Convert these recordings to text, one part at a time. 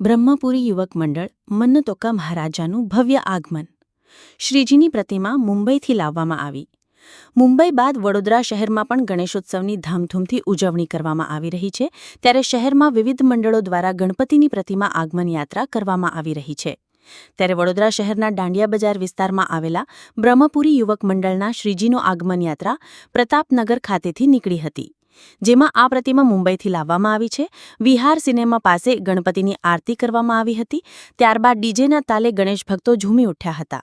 બ્રહ્મપુરી યુવક મંડળ મન્નતોકા મહારાજાનું ભવ્ય આગમન. શ્રીજીની પ્રતિમા મુંબઈથી લાવવામાં આવી. મુંબઈ બાદ વડોદરા શહેરમાં પણ ગણેશોત્સવની ધામધૂમથી ઉજવણી કરવામાં આવી રહી છે. ત્યારે શહેરમાં વિવિધ મંડળો દ્વારા ગણપતિની પ્રતિમા આગમન યાત્રા કરવામાં આવી રહી છે. ત્યારે વડોદરા શહેરના દાંડિયા બજાર વિસ્તારમાં આવેલા બ્રહ્મપુરી યુવક મંડળના શ્રીજીનો આગમન યાત્રા પ્રતાપનગર ખાતેથી નીકળી હતી. જેમાં આ પ્રતિમા મુંબઈથી લાવવામાં આવી છે. વિહાર સિનેમા પાસે ગણપતિની આરતી કરવામાં આવી હતી. ત્યારબાદ ડીજેના તાલે ગણેશ ભક્તો ઝૂમી ઉઠ્યા હતા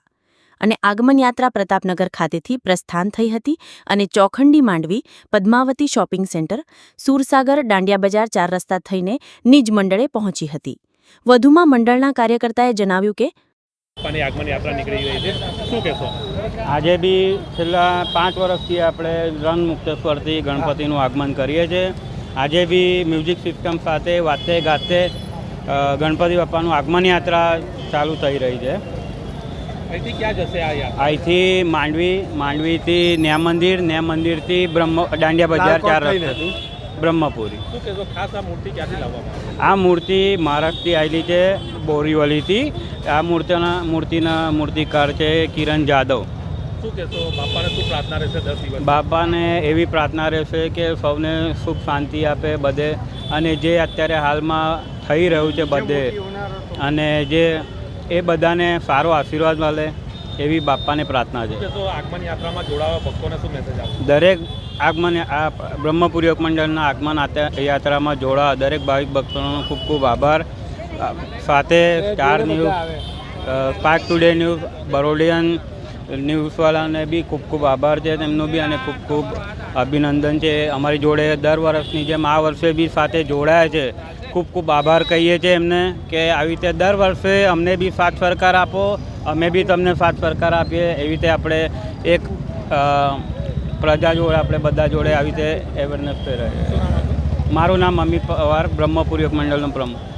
અને આગમન યાત્રા પ્રતાપનગર ખાતેથી પ્રસ્થાન થઈ હતી અને ચોખંડી માંડવી, પદ્માવતી શોપિંગ સેન્ટર, સુરસાગર, દાંડિયા બજાર ચાર રસ્તા થઈને નિજ મંડળે પહોંચી હતી. વધુમાં મંડળના કાર્યકર્તાએ જણાવ્યું કે બાપાની આગમન યાત્રા નીકળી રહી છે. શું કહેશો? આજે બી છેલ્લા પાંચ વર્ષથી આપણે રન મુક્તેશ્વરથી ગણપતિનું આગમન કરીએ છીએ. આજે બી મ્યુઝિક સિસ્ટમ સાથે વાતે ગાતે ગણપતિ બાપાનું આગમન યાત્રા ચાલુ થઈ રહી છે. અહીંથી ક્યાં જશે આ અહીંથી માંડવી માંડવીથી ન્યા મંદિર ન્યા મંદિરથી બ્રહ્મ દાંડિયા બજાર ચાર રસ્તાથી બ્રહ્મપુરી. શું કહેશો ખાસ આ મૂર્તિ ક્યાંથી લાવવામાં આ મૂર્તિ મહારાષ્ટ્રથી આવેલી છે બોરીવલીથી. આ મૂર્તિના મૂર્તિના મૂર્તિકાર છે કિરણ જાદવ. શું કહેશો બાપાને શું પ્રાર્થના રહેશે દસ દિવસ? બાપાને એવી પ્રાર્થના રહેશે કે સૌને સુખ શાંતિ આપે બધે. અને જે અત્યારે હાલમાં થઈ રહ્યું છે બધે. અને જે એ બધાને સારો આશીર્વાદ મળે. એવી બાપાને પ્રાર્થના છે. દરેક આગમન આ બ્રહ્મપુરી ઉપમંડળના મંડળના આગમન યાત્રામાં જોડા દરેક ભાવિક ભક્તોનો ખૂબ ખૂબ આભાર. સાથે Star News Pak today news Barodian ન્યૂઝવાળાને બી ખૂબ ખૂબ આભાર છે તેમનો બી અને ખૂબ ખૂબ અભિનંદન છે. અમારી જોડે દર વર્ષની જેમ આ વર્ષે બી સાથે જોડાયા છે. ખૂબ ખૂબ આભાર કહીએ છીએ એમને કે આવી રીતે દર વર્ષે અમને બી સાથ સરકાર આપો. અમે બી તમને સાથ સરકાર આપીએ, એવી રીતે આપણે એક પ્રજા જોડે આપણે બધા જોડે આવી રીતે અવેરનેસ રહે મારું નામ અમિત પવાર, બ્રહ્મપુરી મંડળનો પ્રમુખ.